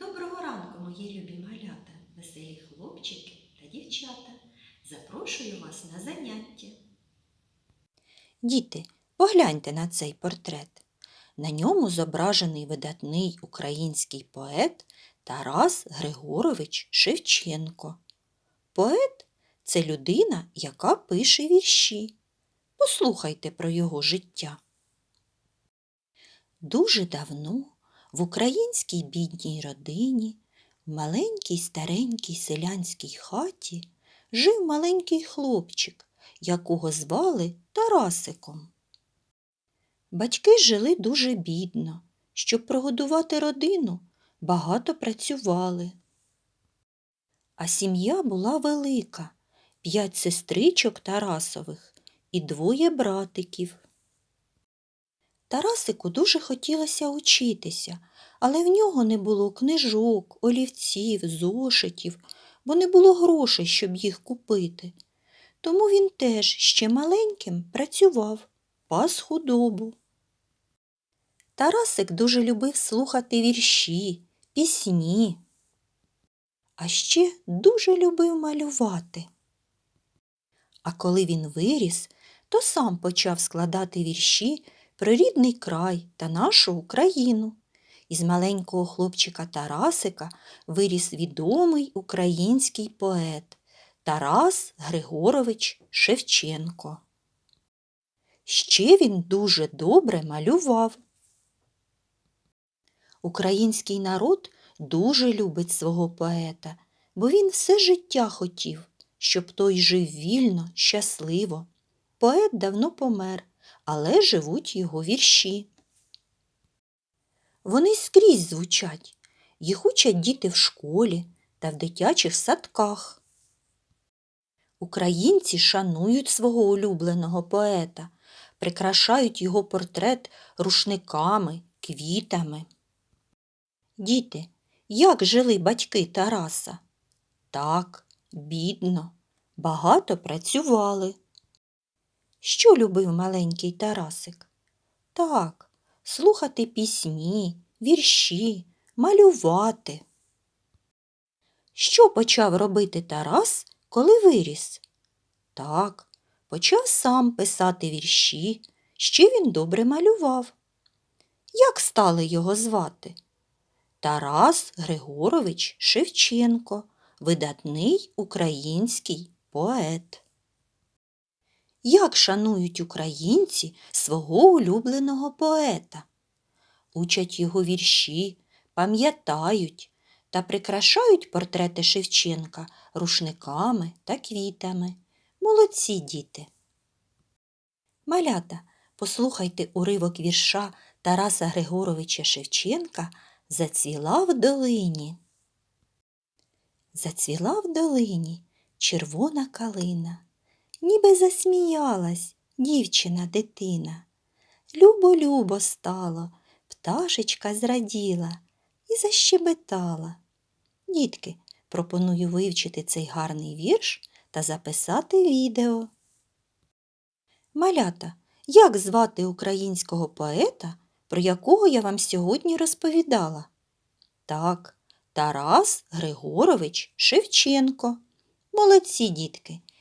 Доброго ранку, мої любі малята, веселі хлопчики та дівчата. Запрошую вас на заняття. Діти, погляньте на цей портрет. На ньому зображений видатний український поет Тарас Григорович Шевченко. Поет це людина, яка пише вірші. Послухайте про його життя. Дуже давно в українській бідній родині, в маленькій старенькій селянській хаті жив маленький хлопчик, якого звали Тарасиком. Батьки жили дуже бідно. Щоб прогодувати родину, багато працювали. А сім'я була велика п'ять сестричок Тарасових і двоє братиків. Тарасику дуже хотілося учитися, але в нього не було книжок, олівців, зошитів, бо не було грошей, щоб їх купити. Тому він теж ще маленьким працював, пас худобу. Тарасик дуже любив слухати вірші, пісні, а ще дуже любив малювати. А коли він виріс, то сам почав складати вірші про рідний край та нашу Україну. Із маленького хлопчика Тарасика виріс відомий український поет Тарас Григорович Шевченко. Ще він дуже добре малював. Український народ дуже любить свого поета, бо він все життя хотів, щоб той жив вільно, щасливо. Поет давно помер, але живуть його вірші. Вони скрізь звучать, їх учать діти в школі та в дитячих садках. Українці шанують свого улюбленого поета, прикрашають його портрет рушниками, квітами. Діти, як жили батьки Тараса? Так, бідно, багато працювали. Що любив маленький Тарасик? Так, слухати пісні, вірші, малювати. Що почав робити Тарас, коли виріс? Так, почав сам писати вірші, ще він добре малював. Як стали його звати? Тарас Григорович Шевченко, видатний український поет. Як шанують українці свого улюбленого поета? Учать його вірші, пам'ятають та прикрашають портрети Шевченка рушниками та квітами. Молодці діти. Малята, послухайте уривок вірша Тараса Григоровича Шевченка Зацвіла в долині. Зацвіла в долині червона калина, ніби засміялась дівчина дитина. Любо-любо стало, пташечка зраділа і защебетала. Дітки, пропоную вивчити цей гарний вірш та записати відео. Малята, як звати українського поета, про якого я вам сьогодні розповідала? Так, Тарас Григорович Шевченко. Молодці, дітки!